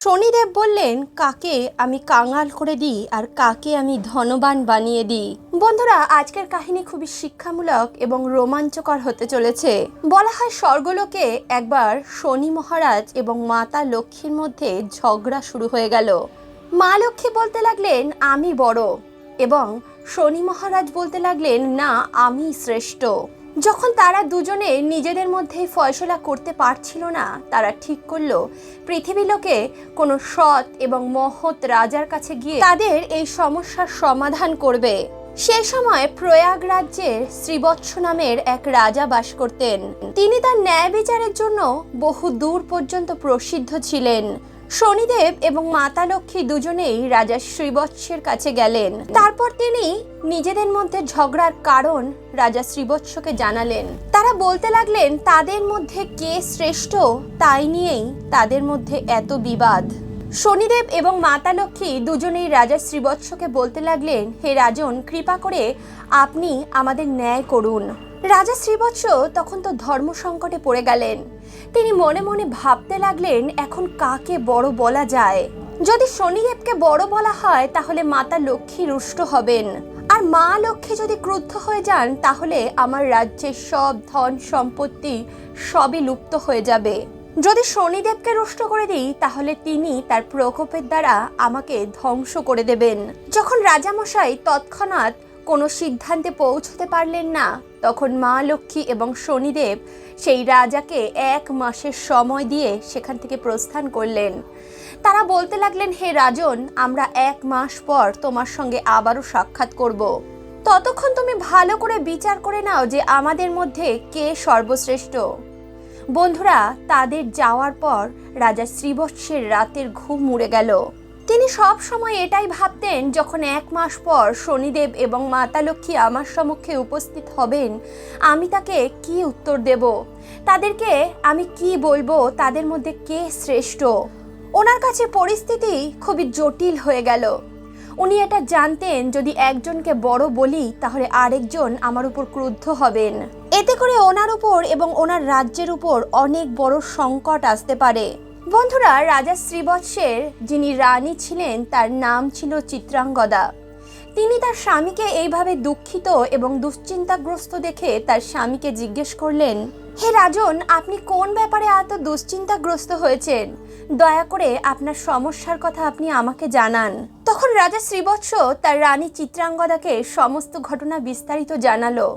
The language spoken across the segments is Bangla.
শনিদেব বললেন, কাকে আমি কাঙাল করে দিই আর কাকে আমি ধনবান বানিয়ে দিই? বন্ধুরা, আজকের কাহিনী খুবই শিক্ষামূলক এবং রোমাঞ্চকর হতে চলেছে। বলা হয় স্বর্গলোকে একবার শনি মহারাজ এবং মাতা লক্ষ্মীর মধ্যে ঝগড়া শুরু হয়ে গেল। মা লক্ষ্মী বলতে লাগলেন, আমি বড় এবং শনি মহারাজ বলতে লাগলেন, না, আমি শ্রেষ্ঠ যখন তারা দুজনে নিজেদের মধ্যে ফয়সলা করতে পারছিল না, তারা ঠিক করল পৃথিবীলোকে কোনো সৎ এবং মহৎ রাজার কাছে গিয়ে তাদের এই সমস্যার সমাধান করবে। সে সময় প্রয়াগ রাজ্যের শ্রীবৎস নামের এক রাজা বাস করতেন। তিনি তার ন্যায় বিচারের জন্য বহু দূর পর্যন্ত প্রসিদ্ধ ছিলেন। শনিদেব এবং মাতা লক্ষ্মী দুজনেই রাজা শ্রীবৎসের কাছে গেলেন। তারপর তিনি নিজেদের মধ্যে ঝগড়ার কারণ রাজা শ্রীবৎসকে জানালেন। তারা বলতে লাগলেন, তাদের মধ্যে কে শ্রেষ্ঠ তাই নিয়েই তাদের মধ্যে এত বিবাদ। শনিদেব এবং মাতা লক্ষ্মী দুজনেই রাজা শ্রীবৎসকে বলতে লাগলেন, হে রাজন, কৃপা করে আপনি আমাদের ন্যায় করুন। রাজা শ্রীবৎস তখন তো ধর্ম সংকটে পড়ে গেলেন। তিনি মনে মনে ভাবতে লাগলেন, এখন কাকে বড় বলা যায়? যদি শনিদেবকে বড় বলা হয়, তাহলে মাতা লক্ষ্মী রুষ্ট হবেন। আর মা লক্ষ্মী যদি ক্রুদ্ধ হয়ে যান, তাহলে আমার রাজ্যের সব ধন সম্পত্তি সবই লুপ্ত হয়ে যাবে। যদি শনিদেবকে রুষ্ট করে দিই, তাহলে তিনি তার প্রকোপের দ্বারা আমাকে ধ্বংস করে দেবেন। যখন রাজামশাই তৎক্ষণাৎ কোনো সিদ্ধান্তে পৌঁছতে পারলেন না, তখন মা লক্ষ্মী এবং শনিদেব সেই রাজাকে এক মাসের সময় দিয়ে সেখান থেকে প্রস্থান করলেন। তারা বলতে লাগলেন, হে রাজন, আমরা এক মাস পর তোমার সঙ্গে আবারও সাক্ষাৎ করব। ততক্ষণ তুমি ভালো করে বিচার করে নাও যে আমাদের মধ্যে কে সর্বশ্রেষ্ঠ। বন্ধুরা, তাদের যাওয়ার পর রাজা শ্রীবৎসের রাতের ঘুম উড়ে গেল। তিনি সব সময় এটাই ভাবতেন, যখন এক মাস পর শনিদেব এবং মাতা লক্ষ্মী আমার সম্মুখে উপস্থিত হবেন, আমি তাকে কি উত্তর দেব? তাদেরকে আমি কি বলব? তাদের মধ্যে কে শ্রেষ্ঠ? ওনার কাছে পরিস্থিতি খুবই জটিল হয়ে গেল। উনি এটা জানতেন, যদি একজনকে বড় বলি, তাহলে আরেকজন আমার উপর ক্রুদ্ধ হবেন। এতে করে ওনার উপর এবং ওনার রাজ্যের উপর অনেক বড় সংকট আসতে পারে। বন্ধুরা, রাজা শ্রীবৎসের যিনি রানী ছিলেন, তার নাম ছিল চিত্রাঙ্গদা। তিনি তার স্বামীকে এইভাবে দুঃখিত এবং দুশ্চিন্তাগ্রস্ত দেখে তার স্বামীকে জিজ্ঞেস করলেন, হে রাজন, আপনি কোন ব্যাপারে এত দুশ্চিন্তাগ্রস্ত হয়েছেন? দয়া করে আপনার সমস্যার কথা আপনি আমাকে জানান। তখন রাজা শ্রীবৎস তার রানী চিত্রাঙ্গদাকে সমস্ত ঘটনা বিস্তারিত জানালো।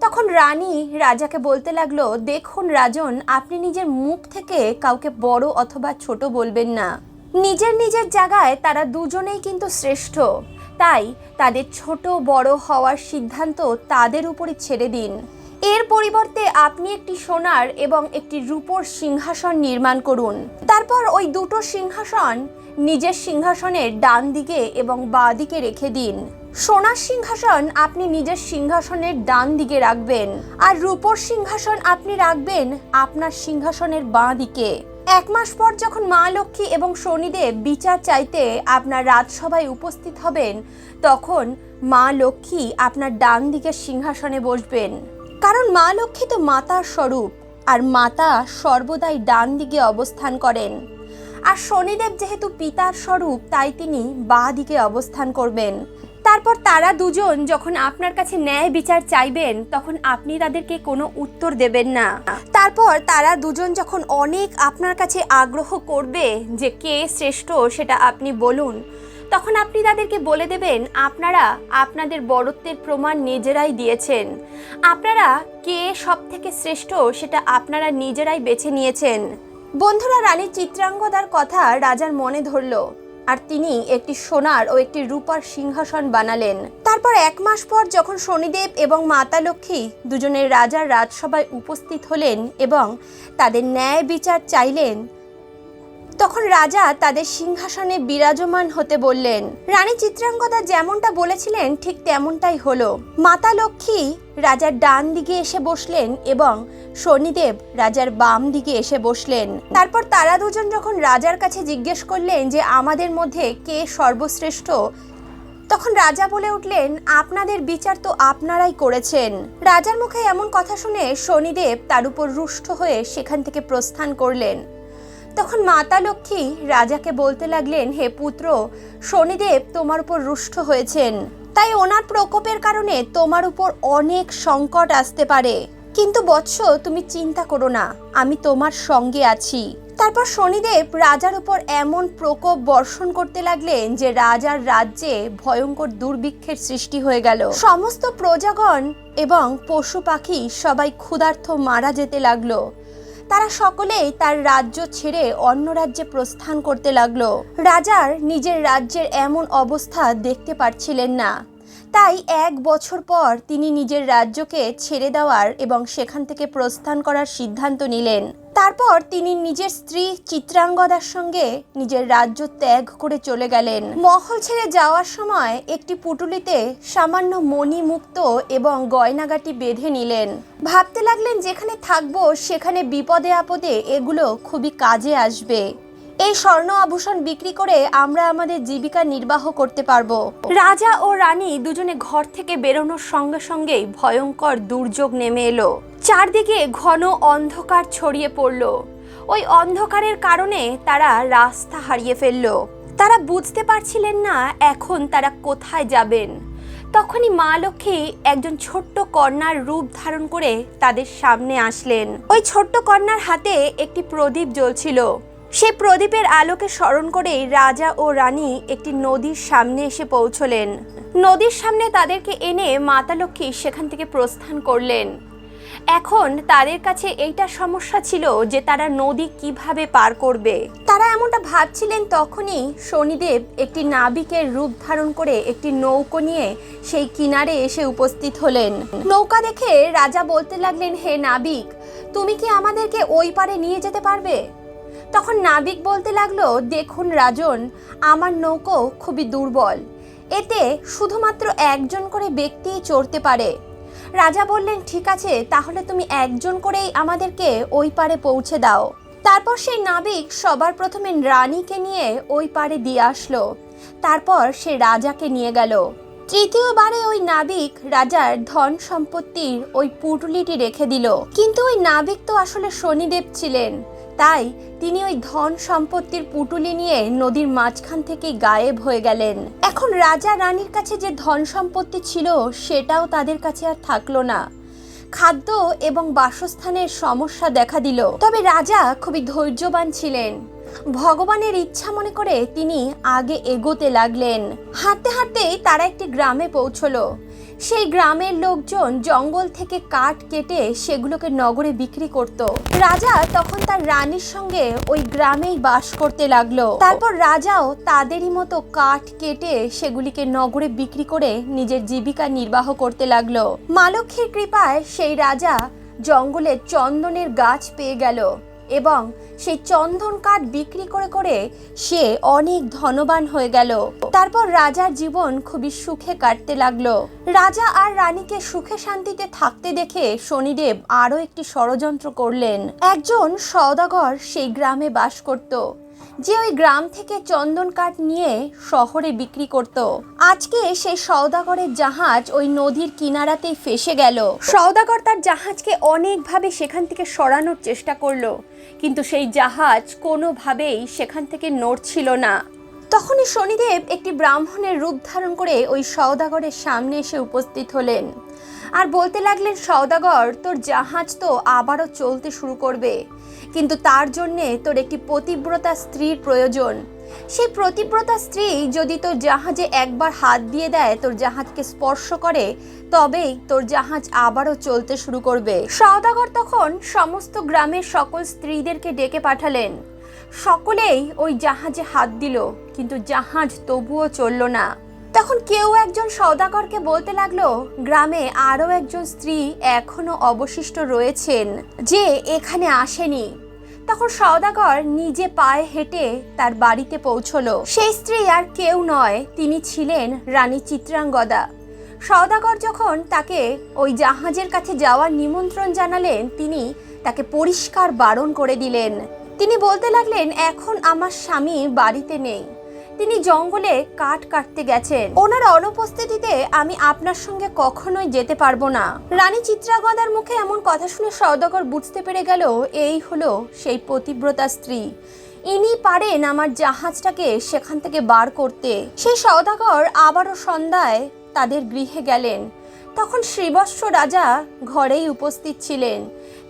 তখন রানী রাজাকে বলতে লাগল, দেখুন রাজন, আপনি নিজের মুখ থেকে কাউকে বড় অথবা ছোট বলবেন না। নিজের নিজের জায়গায় তারা দুজনেই কিন্তু শ্রেষ্ঠ। তাই তাদের ছোট বড় হওয়ার সিদ্ধান্ত তাদের উপরই ছেড়ে দিন। এর পরিবর্তে আপনি একটি সোনার এবং একটি রূপোর সিংহাসন নির্মাণ করুন। তারপর ওই দুটো সিংহাসন নিজের সিংহাসনের ডান দিকে এবং বাঁ দিকে রেখে দিন। সোনার সিংহাসন আপনি নিজের সিংহাসনের ডান দিকে রাখবেন আর রূপোর সিংহাসন আপনি রাখবেন আপনার সিংহাসনের বাঁ দিকে। এক মাস পর যখন মা লক্ষ্মী এবং শনিদেব বিচার চাইতে আপনার রাজসভায় উপস্থিত হবেন, তখন মা লক্ষ্মী আপনার ডান দিকের সিংহাসনে বসবেন। কারণ মা লক্ষ্মী তো মাতার স্বরূপ, আর মাতা সর্বদাই ডান দিকে অবস্থান করেন। আর শনিদেব যেহেতু পিতার স্বরূপ, তাই তিনি বাঁ দিকে অবস্থান করবেন। তারপর তারা দুজন যখন আপনার কাছে ন্যায় বিচার চাইবেন, তখন আপনি তাদেরকে কোনো উত্তর দেবেন না। তারপর তারা দুজন যখন অনেক আপনার কাছে আগ্রহ করবে যে কে শ্রেষ্ঠ সেটা আপনি বলুন তখন আপনি তাদেরকে বলে দেবেন, আপনারা আপনাদের বড়ত্বের প্রমাণ নিজেরাই দিয়েছেন। আপনারা কে সব থেকে শ্রেষ্ঠ সেটা আপনারা নিজেরাই বেছে নিয়েছেন। বন্ধুরা রানী চিত্রাঙ্গদার কথা রাজার মনে ধরল, আর তিনি একটি সোনার ও একটি রূপার সিংহাসন বানালেন। তারপর এক মাস পর যখন শনিদেব এবং মাতা লক্ষ্মী দুজনের রাজার রাজসভায় উপস্থিত হলেন এবং তাদের ন্যায় বিচার চাইলেন তখন রাজা তাদের সিংহাসনে বিরাজমান হতে বললেন, রানী চিত্রাঙ্গদা যেমনটা বলেছিলেন, ঠিক তেমনটাই হলো। মাতা লক্ষ্মী রাজার ডান দিকে এসে বসলেন এবং শনিদেব রাজার বাম দিকে এসে বসলেন। তারপর তারা দুজন যখন রাজার কাছে জিজ্ঞেস করলেন যে, আমাদের মধ্যে কে সর্বশ্রেষ্ঠ? তখন রাজা বলে উঠলেন, আপনাদের বিচার তো আপনারাই করেছেন। রাজার মুখে এমন কথা শুনে শনিদেব তার উপর রুষ্ট হয়ে সেখান থেকে প্রস্থান করলেন। তখন মাতা লক্ষ্মী রাজাকে বলতে লাগলেন, হে পুত্র, শনিদেব তোমার উপর রুষ্ট হয়েছেন। তাই ওনার প্রকোপের কারণে তোমার উপর অনেক সংকট আসতে পারে। কিন্তু বৎস, তুমি চিন্তা করো না, আমি তোমার সঙ্গে আছি। তারপর শনিদেব রাজার উপর এমন প্রকোপ বর্ষণ করতে লাগলেন যে রাজার রাজ্যে ভয়ঙ্কর দুর্ভিক্ষের সৃষ্টি হয়ে গেল। সমস্ত প্রজাগণ এবং পশু পাখি সবাই ক্ষুধার্থ মারা যেতে লাগল। তারা সকলেই তার রাজ্য ছেড়ে অন্য রাজ্যে প্রস্থান করতে লাগল। রাজার নিজের রাজ্যের এমন অবস্থা দেখতে পারছিলেন না। তাই এক বছর পর তিনি নিজের রাজ্যকে ছেড়ে দেওয়ার এবং সেখান থেকে প্রস্থান করার সিদ্ধান্ত নিলেন। তারপর তিনি নিজের স্ত্রী চিত্রাঙ্গদার সঙ্গে নিজের রাজ্য ত্যাগ করে চলে গেলেন। মহল ছেড়ে যাওয়ার সময় একটি পুটুলিতে সামান্য মণি মুক্ত এবং গয়নাগাটি বেঁধে নিলেন। ভাবতে লাগলেন, যেখানে থাকব, সেখানে বিপদে আপদে এগুলো খুবই কাজে আসবে। এই স্বর্ণ আভূষণ বিক্রি করে আমরা আমাদের জীবিকা নির্বাহ করতে পারব। রাজা ও রানী দুজনে ঘর থেকে বেরোনোর সঙ্গে সঙ্গেই ভয়ঙ্কর দুর্যোগ নেমে এলো। চারদিকে ঘন অন্ধকার ছড়িয়ে পড়ল। ওই অন্ধকারের কারণে তারা রাস্তা হারিয়ে ফেলল। তারা বুঝতে পারছিলেন না এখন তারা কোথায় যাবেন। তখনই মা লক্ষ্মী একজন ছোট্ট কন্যার রূপ ধারণ করে তাদের সামনে আসলেন। ওই ছোট্ট কন্যার হাতে একটি প্রদীপ জ্বলছিল। সেই প্রদীপের আলোকে স্মরণ করেই রাজা ও রানী একটি নদীর সামনে এসে পৌঁছলেন। নদীর সামনে তাদেরকে এনে মাতা লক্ষ্মী সেখান থেকে প্রস্থান করলেন। এখন তাদের কাছে এইটা সমস্যা ছিল যে তারা নদী কীভাবে পার করবে। তারা এমনটা ভাবছিলেন তখনই শনিদেব একটি নাবিকের রূপ ধারণ করে একটি নৌকো নিয়ে সেই কিনারে এসে উপস্থিত হলেন। নৌকা দেখে রাজা বলতে লাগলেন, হে নাবিক, তুমি কি আমাদেরকে ওই পারে নিয়ে যেতে পারবে? তখন নাবিক বলতে লাগল, দেখুন রাজন, আমার নৌকো খুবই দুর্বল। এতে শুধুমাত্র একজন করে ব্যক্তিই চড়তে পারে। রাজা বললেন, ঠিক আছে, তাহলে তুমি একজন করেই আমাদেরকে ওই পারে পৌঁছে দাও। তারপর সেই নাবিক সবার প্রথমে রানীকে নিয়ে ওই পারে দিয়ে আসলো। তারপর সে রাজাকে নিয়ে গেল। তৃতীয়বারে ওই নাবিক রাজার ধন সম্পত্তির ওই পুটুলিটি রেখে দিল। কিন্তু ওই নাবিক তো আসলে শনিদেব ছিলেন। তাই তিনি ওই ধন সম্পত্তির পুটুলি নিয়ে নদীর মাঝখান থেকে গায়েব হয়ে গেলেন। এখন রাজা রানীর কাছে যে ধন সম্পত্তি ছিল, সেটাও তাদের কাছে আর থাকল না। খাদ্য এবং বাসস্থানের সমস্যা দেখা দিল। তবে রাজা খুবই ধৈর্যবান ছিলেন। ভগবানের ইচ্ছা মনে করে তিনি আগে এগোতে লাগলেন। হাঁটতে হাঁটতেই তারা একটি গ্রামে পৌঁছলো। সেই গ্রামের লোকজন জঙ্গল থেকে কাঠ কেটে সেগুলোকে নগরে বিক্রি করত। রাজা তখন তার রানীর সঙ্গে ওই গ্রামেই বাস করতে লাগল। তারপর রাজাও তাদেরই মতো কাঠ কেটে সেগুলিকে নগরে বিক্রি করে নিজের জীবিকা নির্বাহ করতে লাগল। মালক্ষীর কৃপায় সেই রাজা জঙ্গলে চন্দনের গাছ পেয়ে গেল। এবং সেই চন্দন কাঠ বিক্রি করে করে সে অনেক ধনবান হয়ে গেল। তারপর রাজার জীবন খুবই সুখে কাটতে লাগল। রাজা আর রানীকে সুখে শান্তিতে থাকতে দেখে শনিদেব আরও একটি ষড়যন্ত্র করলেন। একজন সওদাগর সেই গ্রামে বাস করত। যে ওই গ্রাম থেকে চন্দন কাঠ নিয়ে শহরে বিক্রি করত। আজকে সেই সওদাগরের জাহাজ ওই নদীর কিনারাতেই ফেসে গেল। সওদাগর তার জাহাজকে অনেকভাবে সেখান থেকে সরানোর চেষ্টা করল, কিন্তু সেই জাহাজ কোনোভাবেই সেখান থেকে নড়ছিল না। তখনই শনিদেব একটি ব্রাহ্মণের রূপ ধারণ করে ওই সওদাগরের সামনে এসে উপস্থিত হলেন। আর বলতে লাগলেন, সওদাগর, তোর জাহাজ তো আবারও চলতে শুরু করবে। কিন্তু তার জন্যে তোর একটি পতিব্রতা স্ত্রীর প্রয়োজন। সেই প্রতিব্রতা স্ত্রী যদি তোর জাহাজে একবার হাত দিয়ে দেয়, তোর জাহাজকে স্পর্শ করে, তবেই তোর জাহাজ আবারও চলতে শুরু করবে। সওদাগর তখন সমস্ত গ্রামের সকল স্ত্রীদেরকে ডেকে পাঠালেন। সকলেই ওই জাহাজে হাত দিল, কিন্তু জাহাজ তবুও চলল না। তখন কেউ একজন সওদাগরকে বলতে লাগল, গ্রামে আরও একজন স্ত্রী এখনও অবশিষ্ট রয়েছেন যে এখানে আসেনি। তখন সওদাগর নিজে পায়ে হেঁটে তার বাড়িতে পৌঁছলো। সেই স্ত্রী আর কেউ নয়, তিনি ছিলেন রানী চিত্রাঙ্গদা। সওদাগর যখন তাকে ওই জাহাজের কাছে যাওয়ার নিমন্ত্রণ জানালেন, তিনি তাকে পরিষ্কার বারণ করে দিলেন। তিনি বলতে লাগলেন, এখন আমার স্বামী বাড়িতে নেই। তিনি জঙ্গলে কাঠ কাটতে গেছেন। ওনার অনুপস্থিতিতে আমি আপনার সঙ্গে কখনোই যেতে পারব না। রানী চিত্রাগদার মুখে এমন কথা শুনে সওদাগর বুঝতে পেরে গেল, এই হলো সেই পতিব্রতা স্ত্রী। ইনি পারেন আমার জাহাজটাকে সেখান থেকে বার করতে। সেই সওদাগর আবারও সন্ধ্যায় তাদের গৃহে গেলেন। তখন শ্রীবৎস রাজা ঘরেই উপস্থিত ছিলেন।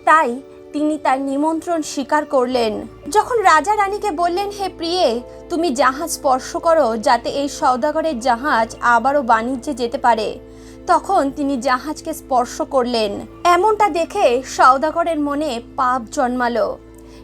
তাই তিনি তার নিমন্ত্রণ স্বীকার করলেন। যখন রাজা রানীকে বললেন, হে প্রিয়ে, তুমি জাহাজ স্পর্শ করো, যাতে এই সওদাগরের জাহাজ আবারও বাণিজ্যে যেতে পারে। তখন তিনি জাহাজকে স্পর্শ করলেন। এমনটা দেখে সওদাগরের মনে পাপ জন্মালো।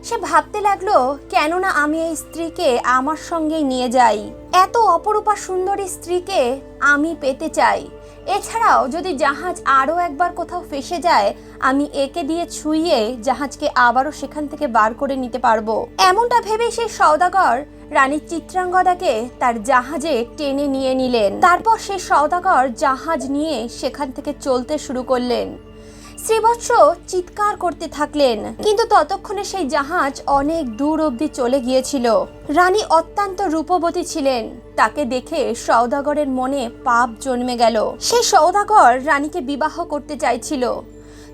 সে ভাবতে লাগল, কেননা আমি এই স্ত্রীকে আমার সঙ্গেই নিয়ে যাই। এত অপরূপা সুন্দরী স্ত্রীকে আমি পেতে চাই। এছাড়াও যদি জাহাজ আরও একবার কোথাও ফেসে যায়, আমি একে দিয়ে ছুঁয়ে জাহাজকে আবারও সেখান থেকে বার করে নিতে পারব। এমনটা ভেবে সেই সৌদাগর রানী চিত্রাঙ্গদাকে তার জাহাজে টেনে নিয়ে নিলেন। তারপর সেই সৌদাগর জাহাজ নিয়ে সেখান থেকে চলতে শুরু করলেন। শ্রীবৎস চিৎকার করতে থাকলেন। কিন্তু ততক্ষণে সেই জাহাজ অনেক দূর অবধি চলে গিয়েছিল। রানী অত্যন্ত রূপবতী ছিলেন। তাকে দেখে সৌদাগরের মনে পাপ জন্মে গেল। সেই সৌদাগর রানীকে বিবাহ করতে চাইছিল।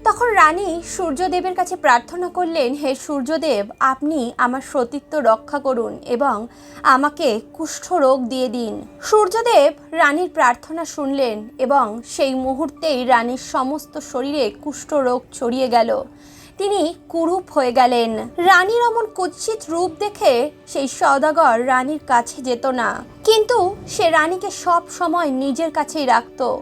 তখন রানী সূর্যদেবের কাছে প্রার্থনা করলেন, হে সূর্যদেব, আপনি আমার সতীত্ব রক্ষা করুন এবং আমাকে কুষ্ঠ রোগ দিয়ে দিন। সূর্যদেব রানীর প্রার্থনা শুনলেন এবং সেই মুহূর্তেই রানীর সমস্ত শরীরে কুষ্ঠ রোগ ছড়িয়ে গেল। তিনি কুরূপ হয়ে গেলেন। রানীর অমন কুৎসিত রূপ দেখে সেই সওদাগর রানীর কাছে যেত না। কিন্তু সে রানীকে সব সময় নিজের কাছেই রাখতো।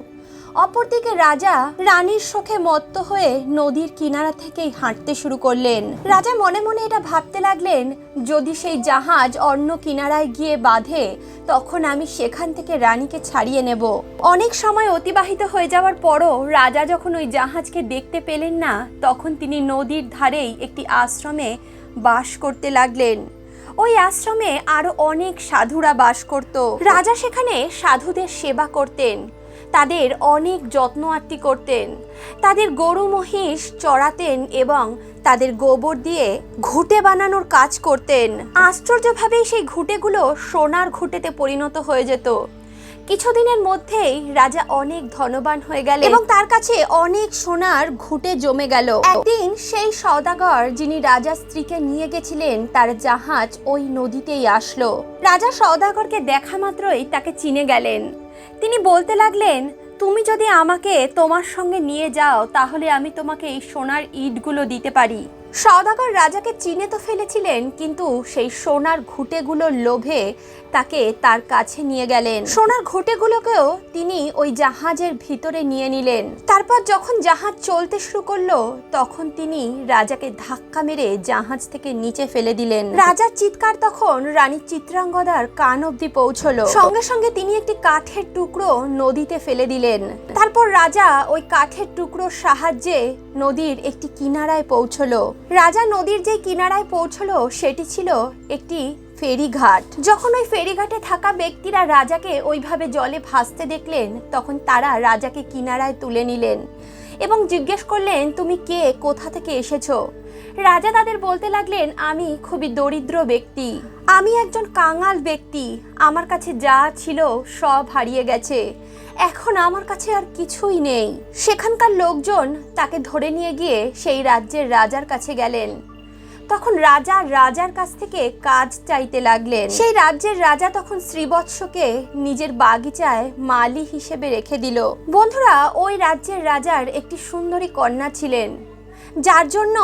অপরদিকে রাজা রানীর শোকে মত্ত হয়ে নদীর কিনারা থেকেই হাঁটতে শুরু করলেন। রাজা মনে মনে এটা ভাবতে লাগলেন, যদি সেই জাহাজ অন্য কিনারায় গিয়ে বাঁধে, তখন আমি সেখান থেকে রানীকে ছাড়িয়ে নেব। অনেক সময় অতিবাহিত হয়ে যাওয়ার পরও রাজা যখন ওই জাহাজকে দেখতে পেলেন না, তখন তিনি নদীর ধারেই একটি আশ্রমে বাস করতে লাগলেন। ওই আশ্রমে আরও অনেক সাধুরা বাস করত। রাজা সেখানে সাধুদের সেবা করতেন। তাদের অনেক যত্ন আত্তি করতেন। তাদের গরু মহিষ চড়াতেন এবং তাদের গোবর দিয়ে ঘুঁটে বানানোর কাজ করতেন। আশ্চর্যভাবেই সেই ঘুঁটেগুলো সোনার ঘুঁটেতে পরিণত হয়ে যেত। কিছুদিনের মধ্যেই রাজা অনেক ধনবান হয়ে গেল এবং তার কাছে অনেক সোনার ঘুঁটে জমে গেল। একদিন সেই সওদাগর যিনি রাজার স্ত্রীকে নিয়ে গেছিলেন, তার জাহাজ ওই নদীতেই আসলো। রাজা সওদাগরকে দেখা মাত্রই তাকে চিনে গেলেন। তিনি বলতে লাগলেন, তুমি যদি আমাকে তোমার সঙ্গে নিয়ে যাও, তাহলে আমি তোমাকে এই সোনার ইটগুলো দিতে পারি। সওদাগর রাজাকে চিনে তো ফেলেছিলেন, কিন্তু সেই সোনার ঘুঁটেগুলোর লোভে তাকে তার কাছে নিয়ে গেলেন। সোনার ঘুঁটেগুলোকেও তিনি ওই জাহাজের ভিতরে নিয়ে নিলেন। তারপর যখন জাহাজ চলতে শুরু করল, তখন তিনি রাজাকে ধাক্কা মেরে জাহাজ থেকে নিচে ফেলে দিলেন। রাজার চিৎকার তখন রানী চিত্রাঙ্গদার কান অব্দি পৌঁছলো। সঙ্গে সঙ্গে তিনি একটি কাঠের টুকরো নদীতে ফেলে দিলেন। তারপর রাজা ওই কাঠের টুকরোর সাহায্যে নদীর একটি কিনারায় পৌঁছলো। রাজা নদীর যে কিনারায় পৌঁছলো, সেটি ছিল একটি ফেরিঘাট। যখন ওই ফেরিঘাটে থাকা ব্যক্তিরা রাজাকে ওইভাবে জলে ভাসতে দেখলেন, তখন তারা রাজাকে কিনারায় তুলে নিলেন এবং জিজ্ঞেস করলেন, তুমি কে? কোথা থেকে এসেছ? রাজা তাদের বলতে লাগলেন, আমি খুবই দরিদ্র ব্যক্তি। আমি একজন কাঙাল ব্যক্তি। আমার কাছে যা ছিল সব হারিয়ে গেছে। এখন আমার কাছে আর কিছুই নেই। সেখানকার লোকজন তাকে ধরে নিয়ে গিয়ে সেই রাজ্যের রাজার কাছে গেলেন। তখন রাজা রাজার কাছ থেকে কাজ চাইতে লাগলেন। সেই রাজ্যের রাজা তখন শ্রীবৎসকে নিজের বাগিচায় মালি হিসেবে রেখে দিল। বন্ধুরা, ওই রাজ্যের রাজার একটি সুন্দরী কন্যা ছিলেন। যার জন্য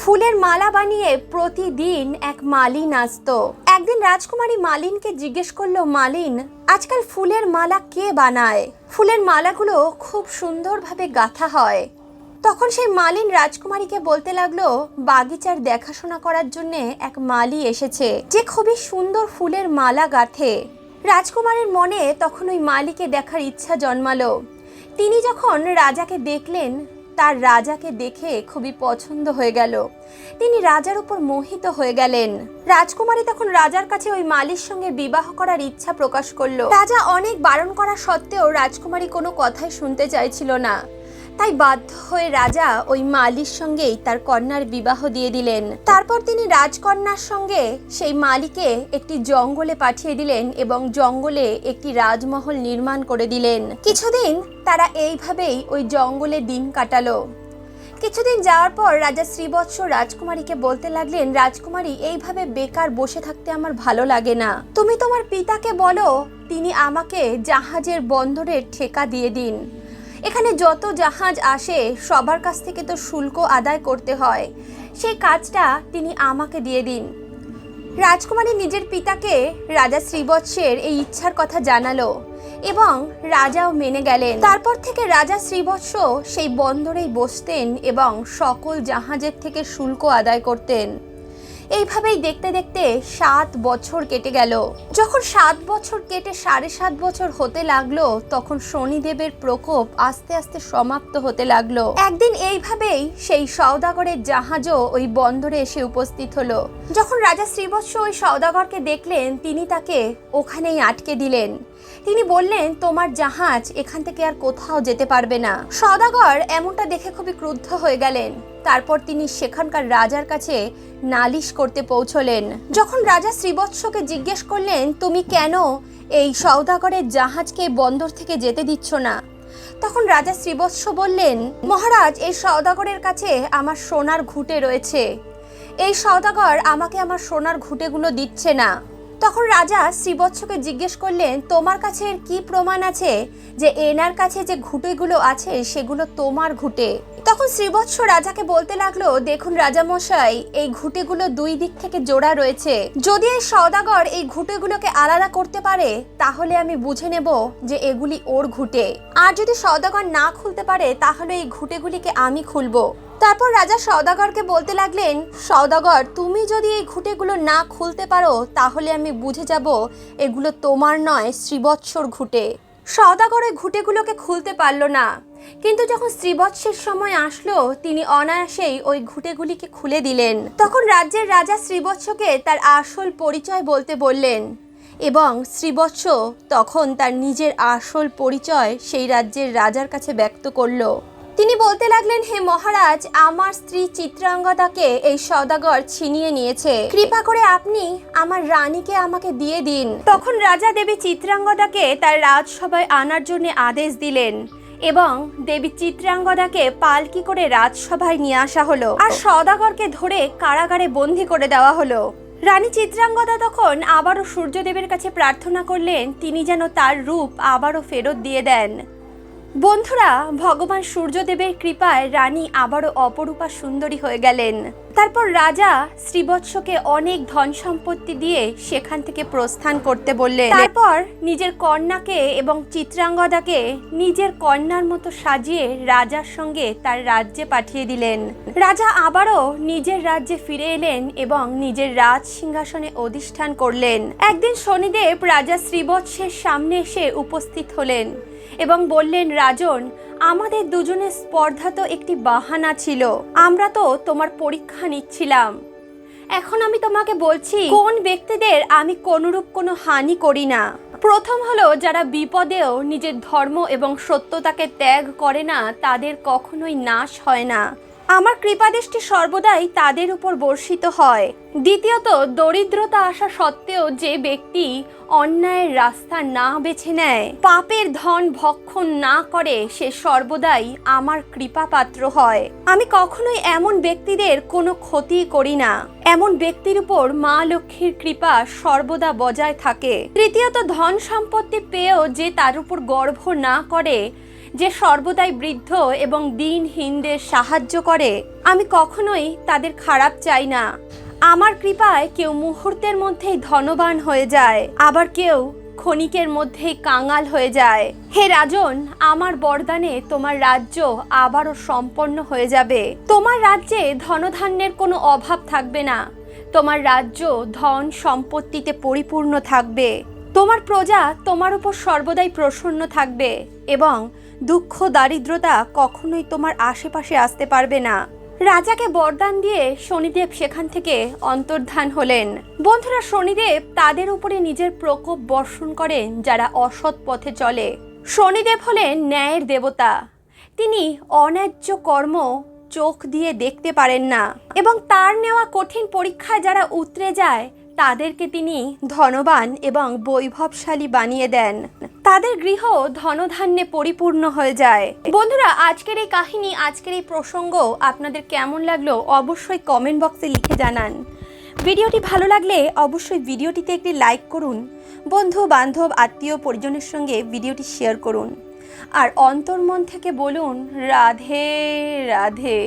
ফুলের মালা বানিয়ে প্রতিদিন এক মালিন নাচতো একদিন রাজকুমারী মালিনকে জিজ্ঞেস করল, মালিন, আজকাল ফুলের মালা কে বানায়? ফুলের মালাগুলো খুব সুন্দরভাবে গাঁথা হয়। তখন সেই মালিন রাজকুমারীকে বলতে লাগল, বাগিচার দেখাশোনা করার জন্যে এক মালি এসেছে, যে খুবই সুন্দর ফুলের মালা গাঁথে। রাজকুমারের মনে তখন ওই মালিকে দেখার ইচ্ছা জন্মালো। তিনি যখন রাজাকে দেখলেন তার রাজাকে দেখে খুবই পছন্দ হয়ে গেল। তিনি রাজার উপর মোহিত হয়ে গেলেন। রাজকুমারী তখন রাজার কাছে ওই মালির সঙ্গে বিবাহ করার ইচ্ছা প্রকাশ করল। রাজা অনেক বারণ করা সত্ত্বেও রাজকুমারী কোনো কথাই শুনতে চাইছিল না। তাই বাধ্য হয়ে রাজা ওই মালির সঙ্গেই তার কন্যার বিবাহ দিয়ে দিলেন। তারপর তিনি রাজকন্যার সঙ্গে সেই মালিকে একটি জঙ্গলে পাঠিয়ে দিলেন এবং জঙ্গলে একটি রাজমহল নির্মাণ করে দিলেন। কিছুদিন তারা এইভাবেই ওই জঙ্গলে দিন কাটালো। কিছুদিন যাওয়ার পর রাজা শ্রীবৎস রাজকুমারীকে বলতে লাগলেন, রাজকুমারী, এইভাবে বেকার বসে থাকতে আমার ভালো লাগে না। তুমি তোমার পিতাকে বলো, তিনি আমাকে জাহাজের বন্দরের ঠেকা দিয়ে দিন। এখানে যত জাহাজ আসে, সবার কাছ থেকে তো শুল্ক আদায় করতে হয়। সেই কাজটা তিনি আমাকে দিয়ে দিন। রাজকুমারী নিজের পিতাকে রাজা শ্রীবৎসের এই ইচ্ছার কথা জানালো এবং রাজাও মেনে গেলেন। তারপর থেকে রাজা শ্রীবৎস সেই বন্দরেই বসতেন এবং সকল জাহাজের থেকে শুল্ক আদায় করতেন। এইভাবেই দেখতে দেখতে সাত বছর কেটে গেল। যখন সাত বছর কেটে সাড়ে সাত বছর হতে লাগল, তখন শনিদেবের প্রকোপ আস্তে আস্তে সমাপ্ত হতে লাগল। একদিন এইভাবেই সেই সওদাগরের জাহাজও ওই বন্দরে এসে উপস্থিত হলো। যখন রাজা শ্রীবৎস ওই সওদাগরকে দেখলেন, তিনি তাকে ওখানেই আটকে দিলেন। তিনি বললেন, তোমার জাহাজ এখান থেকে আর কোথাও যেতে পারবে না। সওদাগর এমনটা দেখে খুবই ক্রুদ্ধ হয়ে গেলেন। তারপর তিনি সেখানকার রাজার কাছে নালিশ করতে পৌঁছলেন। যখন রাজা শ্রীবৎসকে জিজ্ঞেস করলেন, তুমি কেন এই সওদাগরের জাহাজকে বন্দর থেকে যেতে দিচ্ছ না? তখন রাজা শ্রীবৎস বললেন, মহারাজ, এই সওদাগরের কাছে আমার সোনার ঘুঁটে রয়েছে। এই সওদাগর আমাকে আমার সোনার ঘুঁটেগুলো দিচ্ছে না। তখন রাজা শ্রীবৎসকে জিজ্ঞেস করলেন, তোমার কাছে এর কি প্রমাণ আছে যে এনার কাছে যে ঘুঁটেগুলো আছে, সেগুলো তোমার ঘুঁটে? তখন শ্রীবৎস রাজাকে বলতে লাগল, দেখুন রাজামশাই, এই ঘুঁটেগুলো দুই দিক থেকে জোড়া রয়েছে। যদি এই সওদাগর এই ঘুঁটেগুলোকে আলাদা করতে পারে, তাহলে আমি বুঝে নেব যে এগুলি ওর ঘুঁটে। আর যদি সওদাগর না খুলতে পারে, তাহলে এই ঘুঁটেগুলিকে আমি খুলবো। তারপর রাজা সওদাগরকে বলতে লাগলেন, সওদাগর, তুমি যদি এই ঘুঁটেগুলো না খুলতে পারো, তাহলে আমি বুঝে যাব এগুলো তোমার নয়, শ্রীবৎসর ঘুঁটে। ঘুটেগুলোকে ঘুঁটেগুলোকে খুলতে পারল না। কিন্তু যখন শ্রীবৎসের সময় আসলো, তিনি অনায়াসেই ওই ঘুটেগুলিকে খুলে দিলেন। তখন রাজ্যের রাজা শ্রীবৎসকে তার আসল পরিচয় বলতে বললেন এবং শ্রীবৎস তখন তার নিজের আসল পরিচয় সেই রাজ্যের রাজার কাছে ব্যক্ত করল। তিনি বলতে লাগলেন, হে মহারাজ, আমার স্ত্রী চিত্রাঙ্গদাকে এই সদাগর ছিনিয়ে নিয়েছে। কৃপা করে আপনি আমার রানীকে আমাকে দিয়ে দিন। তখন রাজা দেবী চিত্রাঙ্গদাকে তার রাজসভায় আনার জন্য আদেশ দিলেন এবং দেবী চিত্রাঙ্গদাকে পালকি করে রাজসভায় নিয়ে আসা হলো আর সদাগরকে ধরে কারাগারে বন্দি করে দেওয়া হলো। রানী চিত্রাঙ্গদা তখন আবারও সূর্যদেবের কাছে প্রার্থনা করলেন, তিনি যেন তার রূপ আবারও ফেরত দিয়ে দেন। বন্ধুরা, ভগবান সূর্যদেবের কৃপায় রানী আবারও অপরূপা সুন্দরী হয়ে গেলেন। তারপর রাজা শ্রীবৎসকে অনেক ধন সম্পত্তি দিয়ে সেখান থেকে প্রস্থান করতে বললেন। তারপর নিজের কন্যাকে এবং চিত্রাঙ্গদাকে নিজের কন্যার মতো সাজিয়ে রাজার সঙ্গে তার রাজ্যে পাঠিয়ে দিলেন। রাজা আবারও নিজের রাজ্যে ফিরে এলেন এবং নিজের রাজ সিংহাসনে অধিষ্ঠান করলেন। একদিন শনিদেব রাজা শ্রীবৎসের সামনে এসে উপস্থিত হলেন। এবং বললেন, রাজন, আমাদের দুজনের স্পর্ধা তো একটি বাহানা ছিল। আমরা তো তোমার পরীক্ষা নিচ্ছিলাম। এখন আমি তোমাকে বলছি, কোন ব্যক্তিদের আমি কোনোরূপ কোনো হানি করি না। প্রথম হলো, যারা বিপদেও নিজের ধর্ম এবং সত্যতাকে ত্যাগ করে না, তাদের কখনোই নাশ হয় না। আমার কৃপাদৃষ্টি সর্বদাই তাদের উপর বর্ষিত হয়। দ্বিতীয়ত, দরিদ্রতা আসা সত্ত্বেও যে ব্যক্তি অন্যায়ের রাস্তা না বেছে নেয়, পাপের ধন ভক্ষণ না করে সে সর্বদাই আমার কৃপা পাত্র হয়। আমি কখনোই এমন ব্যক্তিদের কোনো ক্ষতি করি না। এমন ব্যক্তির উপর মা লক্ষ্মীর কৃপা সর্বদা বজায় থাকে। তৃতীয়ত, ধন সম্পত্তি পেয়েও যে তার উপর গর্ভ না করে যে সর্বদাই বৃদ্ধ এবং দিনহীনদের সাহায্য করে, আমি কখনোই তাদের খারাপ চাই না। আমার কৃপায় কেউ মুহূর্তের মধ্যেই ধনবান হয়ে যায়, আবার কেউ ক্ষণিকের মধ্যেই কাঙাল হয়ে যায়। হে রাজন, আমার বরদানে তোমার রাজ্য আবারও সম্পন্ন হয়ে যাবে। তোমার রাজ্যে ধনধান্যের কোনো অভাব থাকবে না। তোমার রাজ্য ধন সম্পত্তিতে পরিপূর্ণ থাকবে। তোমার প্রজা তোমার উপর সর্বদাই প্রসন্ন থাকবে এবং দুঃখ, দারিদ্রতা কখনোই তোমার আশেপাশে আসতে পারবে না। রাজাকে বরদান দিয়ে শনিদেব সেখান থেকে অন্তর্ধান হলেন। বন্ধুরা, শনিদেব তাদের উপরে নিজের প্রকোপ বর্ষণ করেন যারা অসৎ পথে চলে। শনিদেব হলেন ন্যায়ের দেবতা। তিনি অন্যায্য কর্ম চোখ দিয়ে দেখতে পারেন না এবং তার নেওয়া কঠিন পরীক্ষায় যারা উতরে যায় তাদেরকে তিনি ধনবান এবং বৈভবশালী বানিয়ে দেন। তাদের গৃহ ধনধান্যে পরিপূর্ণ হয়ে যায়। বন্ধুরা, আজকের এই কাহিনী, আজকের এই প্রসঙ্গ আপনাদের কেমন লাগল অবশ্যই কমেন্ট বক্সে লিখে জানান। ভিডিওটি ভালো লাগলে অবশ্যই ভিডিওটিতে একটি লাইক করুন। বন্ধু, বান্ধব, আত্মীয়, পরিজনের সঙ্গে ভিডিওটি শেয়ার করুন। আর অন্তর্মন থেকে বলুন, রাধে রাধে।